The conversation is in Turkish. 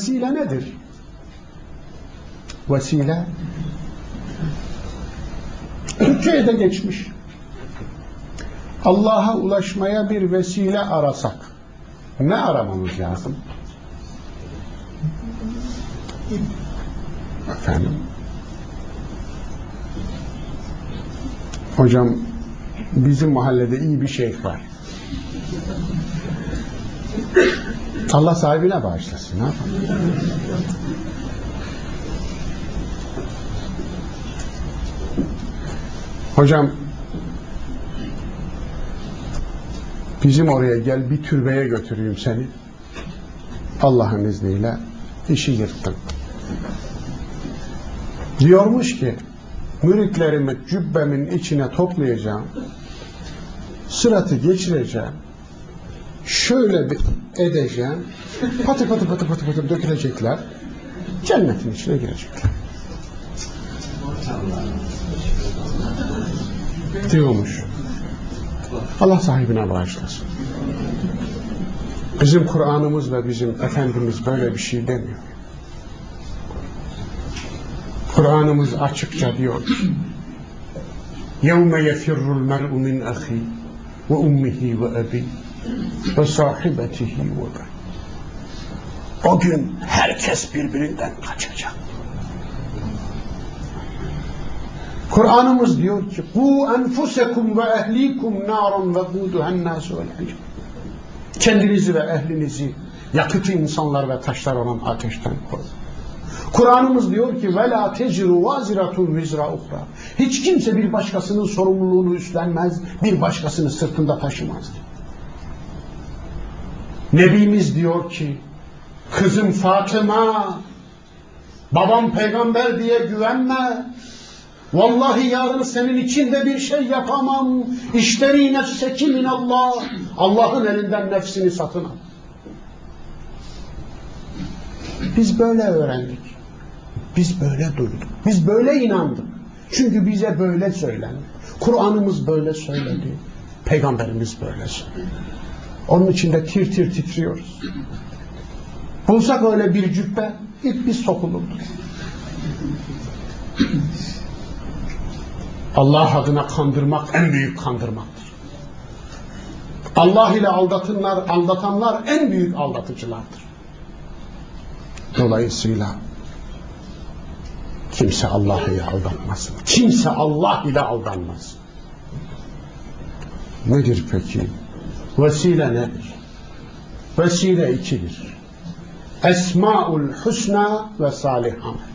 Vesile nedir? Vesile Türkçe'ye de geçmiş. Allah'a ulaşmaya bir vesile arasak ne aramamız lazım? Efendim Hocam bizim mahallede iyi bir şeyh var. Allah sahibine bağışlasın. Ne? Hocam bizim oraya gel bir türbeye götüreyim seni. Allah'ın izniyle işi yırttım. Diyormuş ki müritlerimi cübbemin içine toplayacağım. Sıratı geçireceğim Şöyle bir edeceğim. Patı patı patı patı patı dökülecekler. Cennetin içine girecekler. Diyormuş. Allah sahibine bağışlasın. Bizim Kur'an'ımız ve bizim Efendimiz böyle bir şey demiyor. Kur'an'ımız açıkça diyor. يَوْمَ يَفِرُّ الْمَرْءُ مِنْ أَخِي وَأُمِّهِ وَأَبِي وَصَاحِبَتِهِ وَبَنِهِ O gün herkes birbirinden kaçacak. Kur'an'ımız diyor ki قُوا أَنْفُسَكُمْ وَأَهْلِيكُمْ نَارٌ وَقُودُهَا النَّاسُ وَالْحِجَرُ Kendinizi ve ehlinizi yakıtı insanlar ve taşlar olan ateşten koruyun. Kur'an'ımız diyor ki وَلَا تَجِرُ وَازِرَةٌ وِزْرَ اُخْرَى Hiç kimse bir başkasının sorumluluğunu üstlenmez, bir başkasını sırtında taşımaz. Nebimiz diyor ki kızım Fatıma babam peygamber diye güvenme Vallahi yarın senin için de bir şey yapamam. İşteri nefseki minallah. Allah'ın elinden nefsini satın al. Biz böyle öğrendik. Biz böyle duyduk. Biz böyle inandık. Çünkü bize böyle söylendi. Kur'an'ımız böyle söyledi. Peygamberimiz böyle söyledi. Onun için de tir tir titriyoruz. Bulsak öyle bir cübbe, ilk biz sokulurduk. Allah adına kandırmak en büyük kandırmaktır. Allah ile aldatınlar, aldatanlar en büyük aldatıcılardır. Dolayısıyla kimse Allah ile aldatmasın. Kimse Allah ile aldanmaz. Nedir peki? Vesile nedir? Vesile ikidir. Esmaul husna ve salih amel.